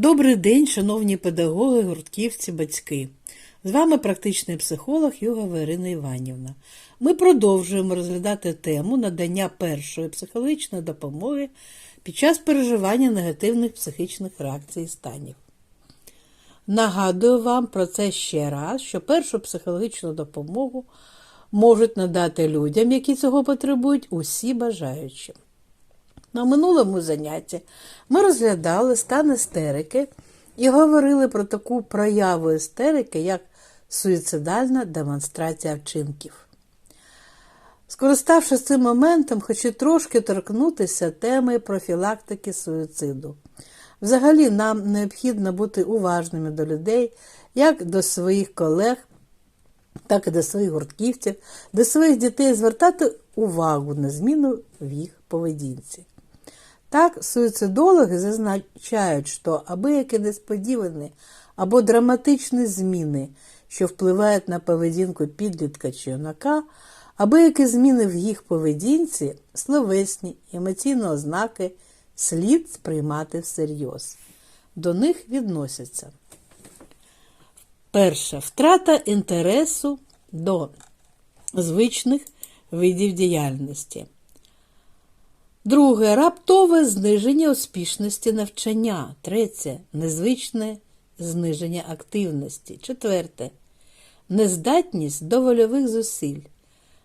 Добрий день, шановні педагоги, гуртківці, батьки. З вами практичний психолог Югова Ірина Іванівна. Ми продовжуємо розглядати тему надання першої психологічної допомоги під час переживання негативних психічних реакцій і станів. Нагадую вам про це ще раз, що першу психологічну допомогу можуть надати людям, які цього потребують, усі бажаючі. На минулому занятті ми розглядали стан істерики і говорили про таку прояву істерики, як суїцидальна демонстрація вчинків. Скориставшись цим моментом, хочу трошки торкнутися теми профілактики суїциду. Взагалі, нам необхідно бути уважними до людей, як до своїх колег, так і до своїх гуртківців, до своїх дітей звертати увагу на зміну в їх поведінці. Так, суїцидологи зазначають, що абиякі несподівані або драматичні зміни, що впливають на поведінку підлітка чи юнака, абиякі зміни в їх поведінці, словесні, емоційні ознаки слід сприймати всерйоз. До них відносяться. Перше. Втрата інтересу до звичних видів діяльності. Друге раптове зниження успішності навчання. Третє незвичне зниження активності. Четверте нездатність до вольових зусиль.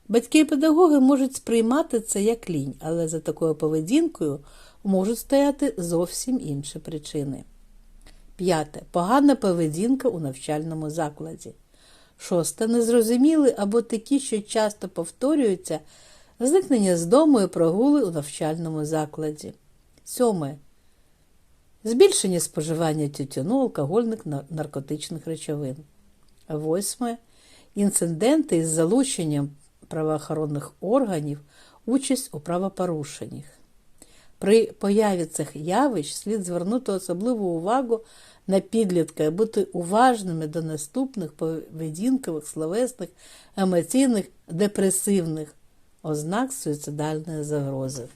Батьки і педагоги можуть сприймати це як лінь, але за такою поведінкою можуть стояти зовсім інші причини. П'яте. Погана поведінка у навчальному закладі. Шосте. Незрозуміли або такі, що часто повторюються. Зникнення з дому і прогули у навчальному закладі. Сьоме. Збільшення споживання тютюну, алкогольних наркотичних речовин. Восьме. Інциденти із залученням правоохоронних органів, участь у правопорушеннях. При появі цих явищ слід звернути особливу увагу на підлітка і бути уважними до наступних поведінкових, словесних, емоційних, депресивних ознак суїцидальної загрози.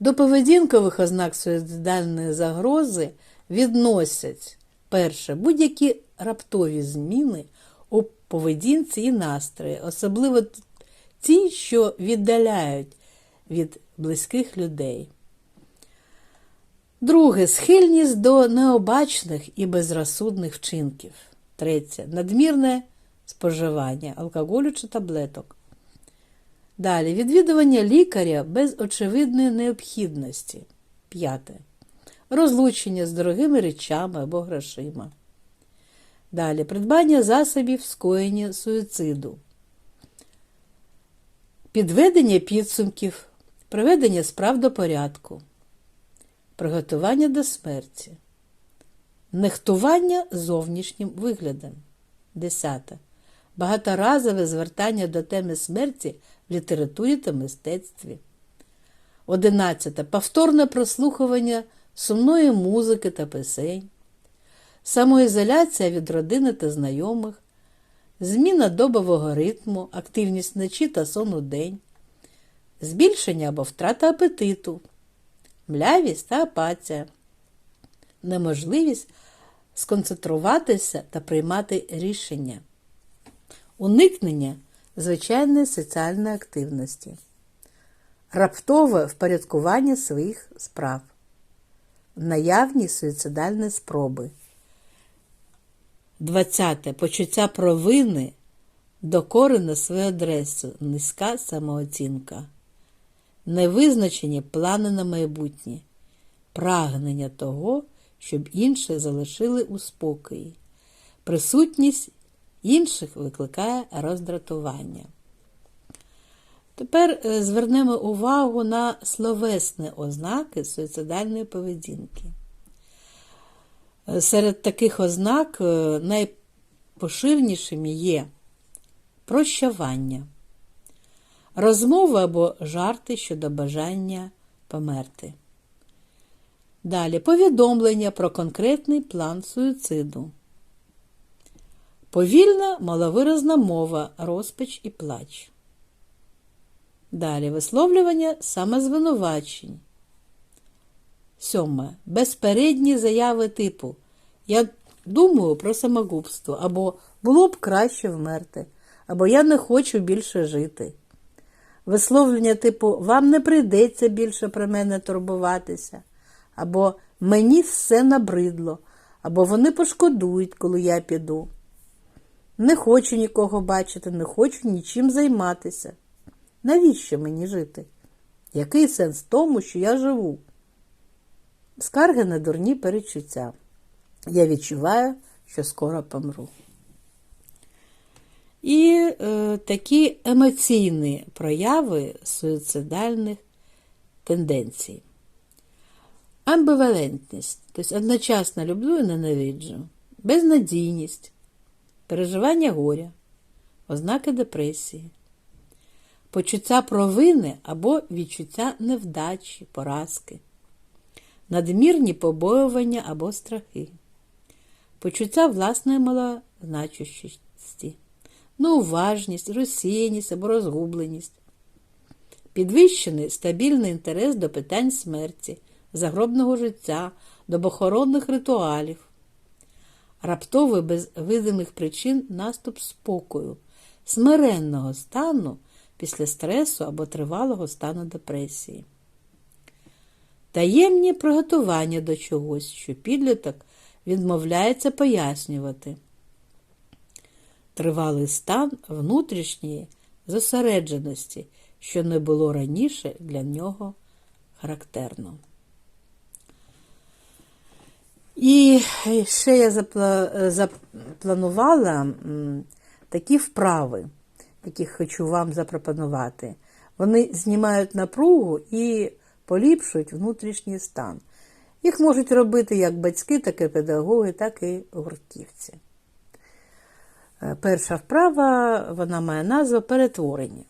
До поведінкових ознак суїцидальної загрози відносять перше будь-які раптові зміни у поведінці і настрої, особливо ті, що віддаляють від близьких людей. Друге схильність до необачних і безрозсудних вчинків. Третє надмірне споживання алкоголю чи таблеток. Далі відвідування лікаря без очевидної необхідності. П'яте. Розлучення з дорогими речами або грошима. Далі придбання засобів скоєння суїциду. Підведення підсумків, приведення справ до порядку, приготування до смерті, нехтування зовнішнім виглядом. Десяте. Багаторазове звертання до теми смерті літературі та мистецтві. Одинадцяте. Повторне прослухування сумної музики та пісень, самоізоляція від родини та знайомих, зміна добового ритму, активність вночі та сон у день, збільшення або втрата апетиту, млявість та апатія, неможливість сконцентруватися та приймати рішення, уникнення звичайної соціальної активності, раптове впорядкування своїх справ, наявні суїцидальні спроби. 20. Почуття провини, докори на свою адресу, низька самооцінка, невизначені плани на майбутнє, прагнення того, щоб інші залишили у спокої, присутність інших викликає роздратування. Тепер звернемо увагу на словесні ознаки суїцидальної поведінки. Серед таких ознак найпоширенішими є прощавання, розмови або жарти щодо бажання померти. Далі повідомлення про конкретний план суїциду. Повільна маловиразна мова, розпач і плач. Далі висловлювання самозвинувачень. Сьоме. Безпередні заяви типу Я думаю про самогубство, або було б краще вмерти, або Я не хочу більше жити. Висловлення типу Вам не прийдеться більше про мене турбуватися, або Мені все набридло, або вони пошкодують, коли я піду. Не хочу нікого бачити, не хочу нічим займатися. Навіщо мені жити? Який сенс в тому, що я живу? Скарги на дурні перечуття. Я відчуваю, що скоро помру. І е, такі емоційні прояви суїцидальних тенденцій. Амбивалентність, тобто одночасно люблю і ненавиджу, безнадійність, переживання горя, ознаки депресії, почуття провини або відчуття невдачі, поразки, надмірні побоювання або страхи, почуття власної малозначущості, неуважність, розсіяність або розгубленість, підвищений стабільний інтерес до питань смерті, загробного життя, до похоронних ритуалів, раптовий без видимих причин наступ спокою, смиренного стану після стресу або тривалого стану депресії. Таємні приготування до чогось, що підліток відмовляється пояснювати. Тривалий стан внутрішньої зосередженості, що не було раніше для нього характерно. І ще я запла- запланувала такі вправи, які хочу вам запропонувати. Вони знімають напругу і поліпшують внутрішній стан. Їх можуть робити як батьки, так і педагоги, так і гуртківці. Е, Перша вправа вона має назву перетворення.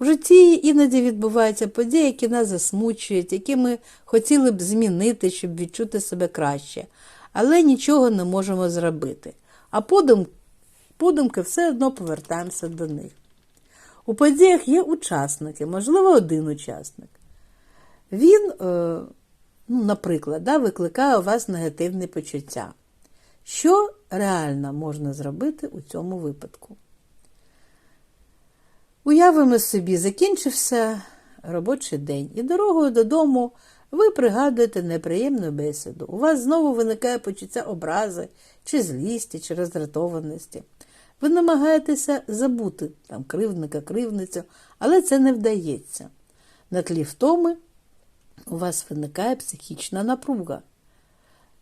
У житті іноді відбуваються події, які нас засмучують, які ми хотіли б змінити, щоб відчути себе краще, але нічого не можемо зробити. А подум, подумки все одно повертаємося до них. У подіях є учасники, можливо, один учасник. Він, е, ну, наприклад, да, викликає у вас негативне почуття. Що реально можна зробити у цьому випадку? Уявимо собі, закінчився робочий день, і дорогою додому ви пригадуєте неприємну бесіду. У вас знову виникає почуття образи, чи злісті, чи роздратованості. Ви намагаєтеся забути там, кривдника, кривницю, але це не вдається. На тлі втоми у вас виникає психічна напруга.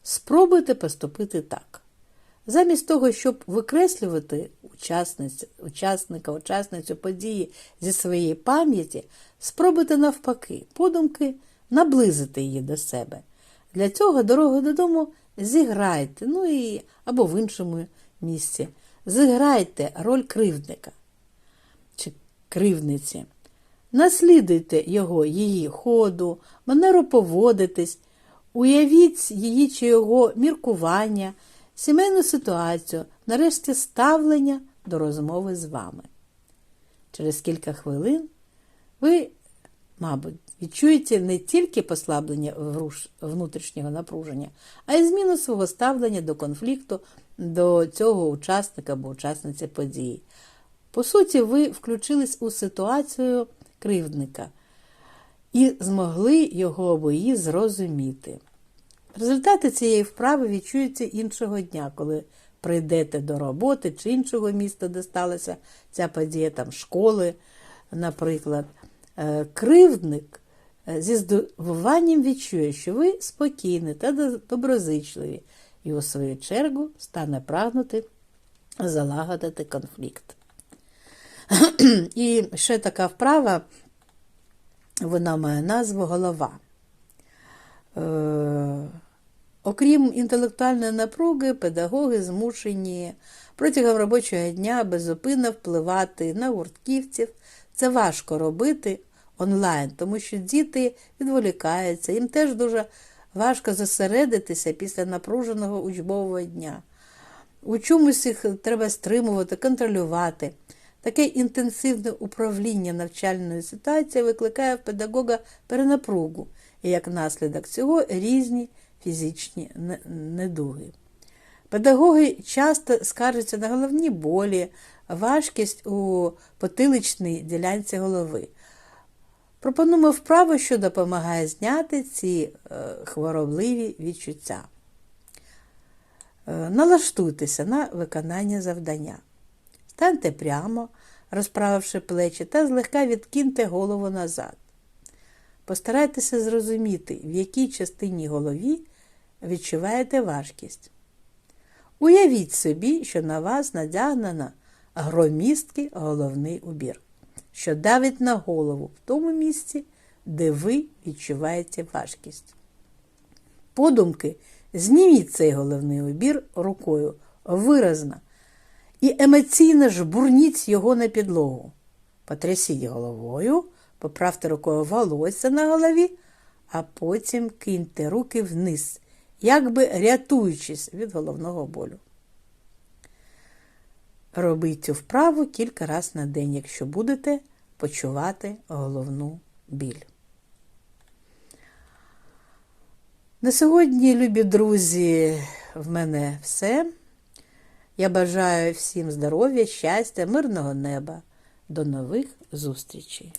Спробуйте поступити так. Замість того, щоб викреслювати учасника, учасницю події зі своєї пам'яті, спробуйте навпаки, подумки наблизити її до себе. Для цього дорогу додому зіграйте, ну і або в іншому місці. Зіграйте роль кривдника чи кривниці. Наслідуйте його, її ходу, манеру поводитись, уявіть її чи його міркування, сімейну ситуацію, нарешті ставлення до розмови з вами. Через кілька хвилин ви, мабуть, відчуєте не тільки послаблення внутрішнього напруження, а й зміну свого ставлення до конфлікту, до цього учасника або учасниці події. По суті, ви включились у ситуацію кривдника і змогли його або її зрозуміти. Результати цієї вправи відчуються іншого дня, коли прийдете до роботи чи іншого міста, де сталася ця подія, там школи, наприклад. Е, Кривдник е, зі здивуванням відчує, що ви спокійні та доброзичливі, і у свою чергу стане прагнути залагодити конфлікт. І ще така вправа, вона має назву голова. Окрім інтелектуальної напруги, педагоги змушені протягом робочого дня безупинно впливати на гуртківців. Це важко робити онлайн, тому що діти відволікаються, їм теж дуже важко зосередитися після напруженого учбового дня. У чомусь їх треба стримувати, контролювати. Таке інтенсивне управління навчальною ситуацією викликає в педагога перенапругу. і як наслідок цього різні фізичні недуги. Педагоги часто скаржаться на головні болі, важкість у потиличній ділянці голови. Пропонуємо вправу, що допомагає зняти ці е, хворобливі відчуття. Е, Налаштуйтеся на виконання завдання. Станьте прямо, розправивши плечі, та злегка відкиньте голову назад. Постарайтеся зрозуміти, в якій частині голові відчуваєте важкість. Уявіть собі, що на вас надягнено громісткий головний убір, що давить на голову в тому місці, де ви відчуваєте важкість. Подумки зніміть цей головний убір рукою виразно і емоційно жбурніть його на підлогу. Потрясіть головою, поправте рукою волосся на голові, а потім киньте руки вниз, якби рятуючись від головного болю. Робіть цю вправу кілька разів на день, якщо будете почувати головну біль. На сьогодні, любі друзі, в мене все. Я бажаю всім здоров'я, щастя, мирного неба. До нових зустрічей!